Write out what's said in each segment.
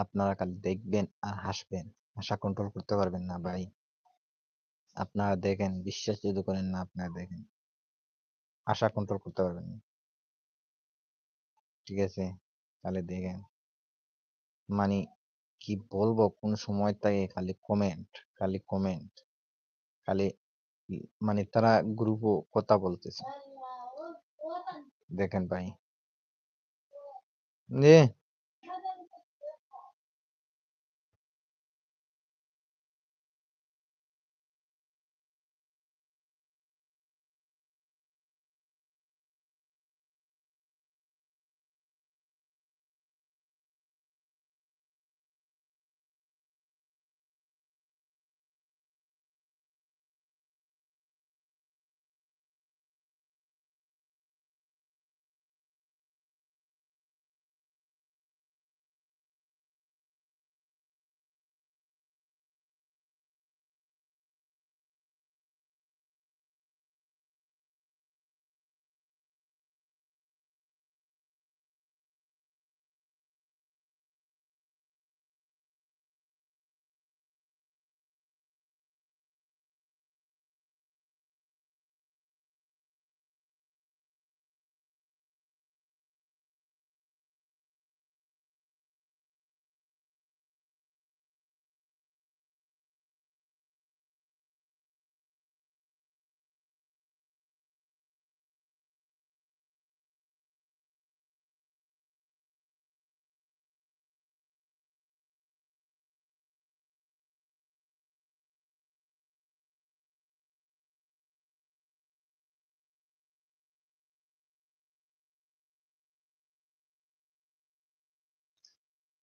আপনারা খালি দেখবেন আর হাসবেন। হাসা কন্ট্রোল করতে পারবেন না ভাই। আপনারা দেখেন, বিশ্বাস যদি করেন না, আপনারা দেখেন। আশা কন্ট্রোল করতে পারবেন না। ঠিক আছে? তাহলে দেখেন। মানে কি বলব, কোন সময় থেকে খালি কমেন্ট খালি কমেন্ট খালি মানে তারা গ্রুপও কথা বলতেছে। দেখেন ভাই।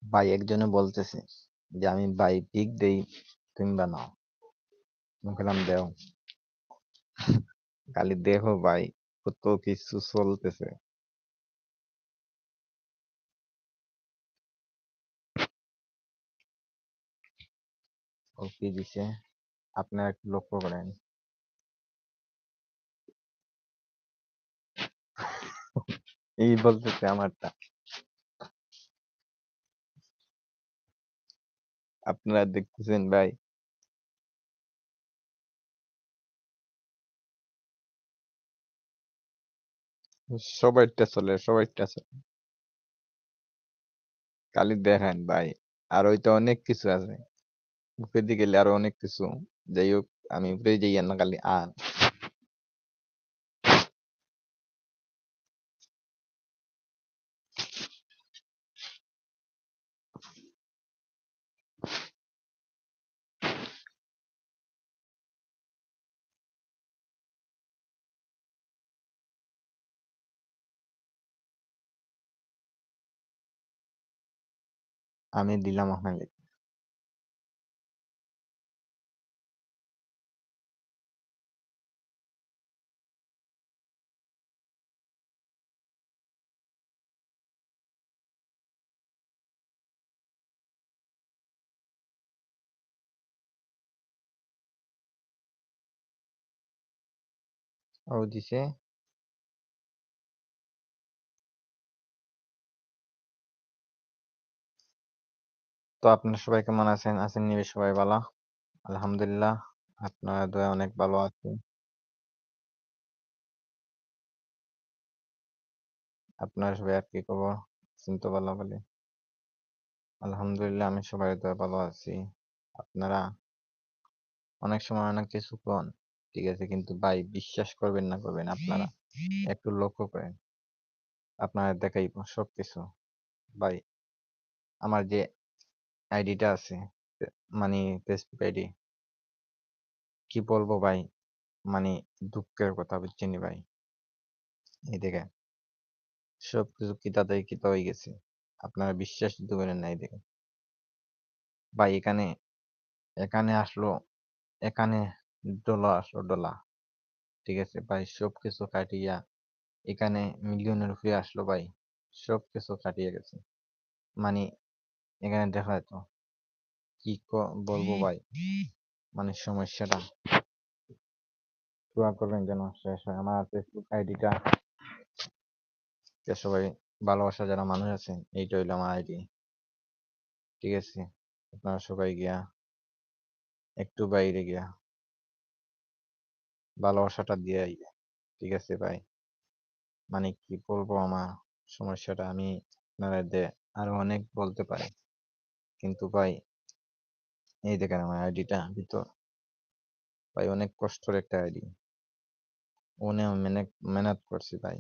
ভাই একজনে বলতেছে যে, আমি ভাই পিক দেই, তুমি বানাও। আমি বললাম, দেও। খালি দেখো ভাই, কত কিছু চলতেছে। ও কি দিছে। আপনারা একটু লক্ষ্য করেন। এই বলতেছে আমারটা। আপনারা দেখতেছেন ভাই। সবাইটা চলে সবাইটা চলে। খালি দেখেন ভাই, আর ওইটা অনেক কিছু আছে। উপরের দিকে গেলে আরও অনেক কিছু। যাই হোক আমি উপরে যাই না, খালি আর। আমি দিলাম আপনাকে ও দিছে তো আপনারা সবাই কেমন আছেন? আছেন নিবে সবাই ভালো? আলহামদুলিল্লাহ, আপনার দয়া অনেক ভালো আছে। আপনার সবাই আর কি খবর? চিন্তা ভালো বলে। আলহামদুলিল্লাহ, আমি সবাই দয়া ভালো আছি। আপনারা? অনেক সময় অনেক কিছু কন, ঠিক আছে, কিন্তু ভাই বিশ্বাস করবেন না করবেন, আপনারা একটু লক্ষ্য করেন। আপনারা দেখাইব সবকিছু। ভাই, আমার যে আইডিটা আছে। মানে ফেসবুক আইডি। কি বলব ভাই? মানে দুঃখের কথা বুঝছেন ভাই? এই দেখে সবকিছু কিতা দেয় কিতা হয়ে গেছে। আপনারা বিশ্বাস দিতে পারেন না, এই দেখে ভাই, এখানে এখানে আসলো, এখানে ডলার আসলো, ডলার। ঠিক আছে? ভাই সব কিছু কাটিয়া, এখানে মিলিয়নের উপরে আসলো ভাই। সব কিছু কাটিয়ে গেছে। মানে এখানে দেখা যেত কি বলব ভাই? মানে সমস্যাটা। দোয়া করবেন যেন শেষ হয়। আমার ফেসবুক আইডিটা সবাই ভালোবাসা যারা মানুষ আছেন এইটা হইল আমার আইডি। ঠিক আছে? আপনারা সবাই গিয়া একটু বাইরে গিয়া ভালোবাসাটা দিয়ে আইবে ঠিক আছে ভাই? মানে কি বলব আমার সমস্যাটা আমি আপনাদের আরও অনেক বলতে পারি। কিন্তু ভাই, এই দেখেন আমার আইডিটা ভিতর। ভাই, অনেক কষ্টের একটা আইডি অনেক মেহনত করছি ভাই।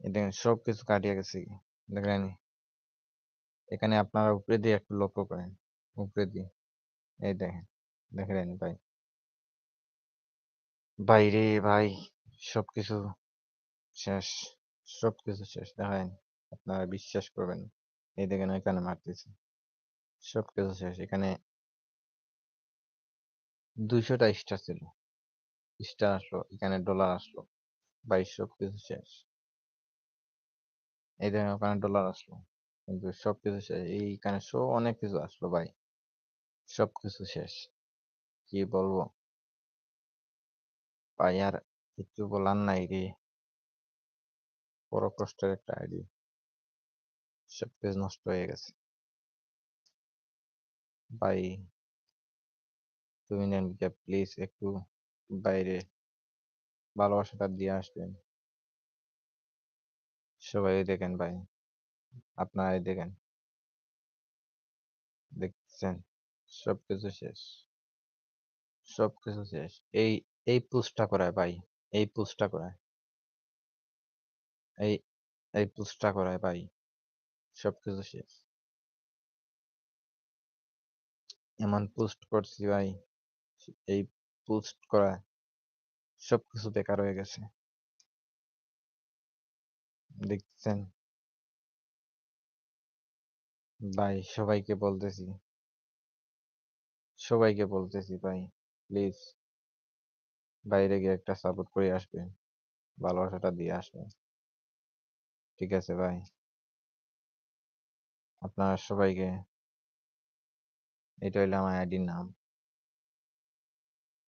দেখেন সব কিছু কাটিয়ে গেছে। দেখেন এখানে আপনারা উপরে দিয়ে একটু লক্ষ্য করেন। উপরে দিয়ে। এই দেখেন দেখেন ভাই? বাইরে ভাই, সবকিছু শেষ। সবকিছু শেষ। দেখেন, আপনারা বিশ্বাস করবেন। এই দেখেন এখানে মারতেছে। সবকিছু শেষ। এখানে দুইশোটা স্টার ছিল। স্টার আসলো, এখানে ডলার আসলো। ভাই সবকিছু শেষ। এই দেখেন ওখানে ডলার আসলো। কিন্তু সবকিছু শেষ। এইখানে শো অনেক কিছু আসলো ভাই। সবকিছু শেষ। কি বলব? ভাই আর কিছু বলার নাই রে। বড় কষ্টের একটা আইডি সব কিছু নষ্ট হয়ে গেছে ভাই তুমি নেন প্লিজ একটু বাইরে ভালোবাসাটা দিয়ে আসবেন সবাই দেখেন ভাই আপনারাই দেখেন দেখছেন সবকিছু শেষ সবকিছু শেষ এই এই পুষটা করায় ভাই এই পুষটা করায় এই এই পুষটা করায় ভাই সবকিছু শেষ। এমন পোস্ট করছি ভাই, এই পোস্ট করা সবকিছু বেকার হয়ে গেছে। দেখছেন? ভাই, সবাইকে বলতেছি। সবাইকে বলতেছি ভাই প্লিজ বাইরে গিয়ে একটা সাপোর্ট করে আসবেন, ভালোবাসাটা দিয়ে আসবেন। ঠিক আছে ভাই? আপনারা সবাইকে। এটা হইল আমার আইডির নাম।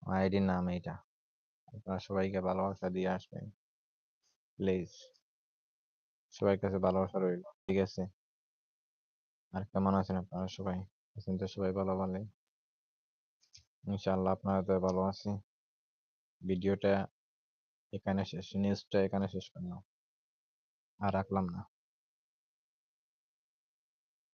আমার আইডির নাম এইটা। আপনারা সবাইকে ভালোবাসা দিয়ে আসবেন। প্লিজ। সবার কাছে ভালোবাসা রইল। ঠিক আছে? আর কেমন আছেন আপনারা সবাই? আছেন তো সবাই ভালো ভালো? ইনশাআল্লাহ আপনারা তো ভালো আছি। ভিডিওটা এখানে শেষ নিউজটা এখানে শেষ করলাম। আর রাখলাম না।